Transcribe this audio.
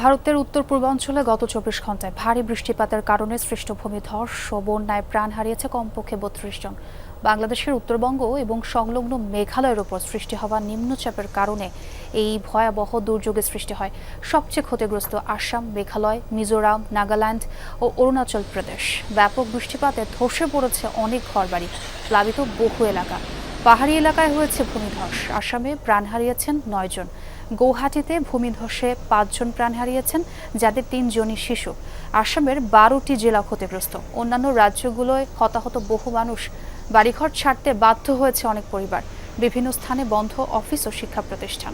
ভারতের উত্তর পূর্বাঞ্চলে গত চব্বিশ ঘন্টায় ভারী বৃষ্টিপাতের কারণে সৃষ্ট ভূমিধস ও বন্যায় প্রাণ হারিয়েছে কমপক্ষে বত্রিশ জন। বাংলাদেশের উত্তরবঙ্গ এবং সংলগ্ন মেঘালয়ের উপর সৃষ্টি হওয়া নিম্নচাপের কারণে এই ভয়াবহ দুর্যোগের সৃষ্টি হয়। সবচেয়ে ক্ষতিগ্রস্ত আসাম, মেঘালয়, মিজোরাম, নাগাল্যান্ড ও অরুণাচল প্রদেশ। ব্যাপক বৃষ্টিপাতে ধসে পড়েছে অনেক ঘরবাড়ি, প্লাবিত বহু এলাকা। পাহাড়ি এলাকায় হয়েছে ভূমিধস। আসামে প্রাণ হারিয়েছেন নয়জন গৌহাটিতে ভূমিধসে পাঁচজন প্রাণ হারিয়েছেন, যাদের তিনজনই শিশু। আসামের বারোটি জেলা ক্ষতিগ্রস্ত। অন্যান্য রাজ্যগুলোয় হতাহত বহু মানুষ। বাড়িঘর ছাড়তে বাধ্য হয়েছে অনেক পরিবার। বিভিন্ন স্থানে বন্ধ অফিস ও শিক্ষা প্রতিষ্ঠান।